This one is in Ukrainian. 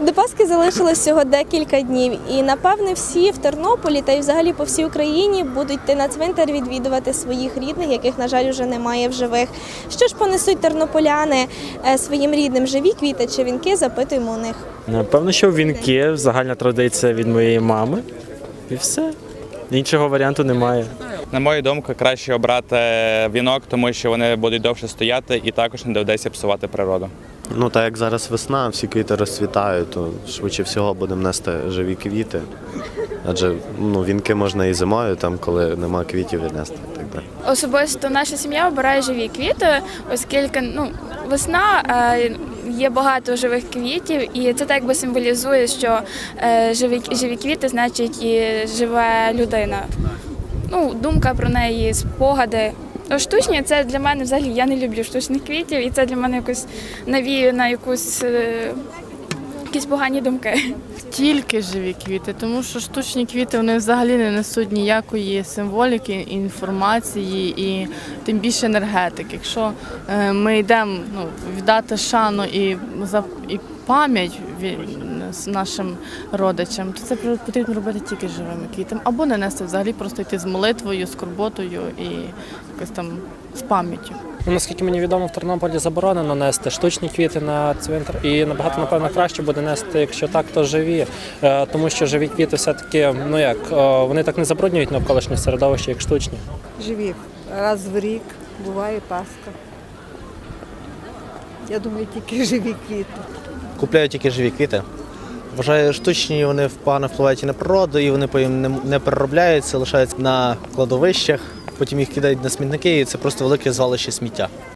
До Пасхи залишилось всього декілька днів, і напевне всі в Тернополі та й взагалі по всій Україні будуть йти на цвинтар відвідувати своїх рідних, яких, на жаль, вже немає в живих. Що ж понесуть тернополяни е, своїм рідним живі квіти чи вінки? Запитуємо у них. Напевно, що вінки, загальна традиція від моєї мами. І все. Іншого варіанту немає. На мою думку, краще обрати вінок, тому що вони будуть довше стояти і також не доведеться псувати природу. Ну, так як зараз весна, всі квіти розцвітають, то швидше всього будемо нести живі квіти. Адже ну, вінки можна і зимою, там, коли нема квітів віднести і так далі. Особисто наша сім'я обирає живі квіти, оскільки ну, весна е, є багато живих квітів, і це так якби символізує, що е, живі, живі квіти значить і живе людина. Ну, думка про неї, спогади. Штучні це для мене взагалі я не люблю штучних квітів, і це для мене якось навіює на якусь е, якісь погані думки. Тільки живі квіти, тому що штучні квіти вони взагалі не несуть ніякої символіки, інформації і тим більше енергетики. Якщо е, ми йдемо ну, віддати шану і і пам'ять нашим родичам, то це потрібно робити тільки живими квітами, або не нести взагалі просто йти з молитвою, з скорботою і якось там з пам'яттю. Ну, наскільки мені відомо, в Тернополі заборонено нести штучні квіти на цвинтар. І набагато, напевно, краще буде нести, якщо так, то живі. Е, Тому що живі квіти все-таки, ну як, е, вони так не забруднюють навколишнє середовище, як штучні. живі. Раз в рік буває Пасха. Я думаю, тільки живі квіти. Купляю тільки живі квіти. Вважаю, штучні вони погано впливають і на природу, і вони потім не, переробляються, лишаються на кладовищах, потім їх кидають на смітники, і це просто велике звалище сміття.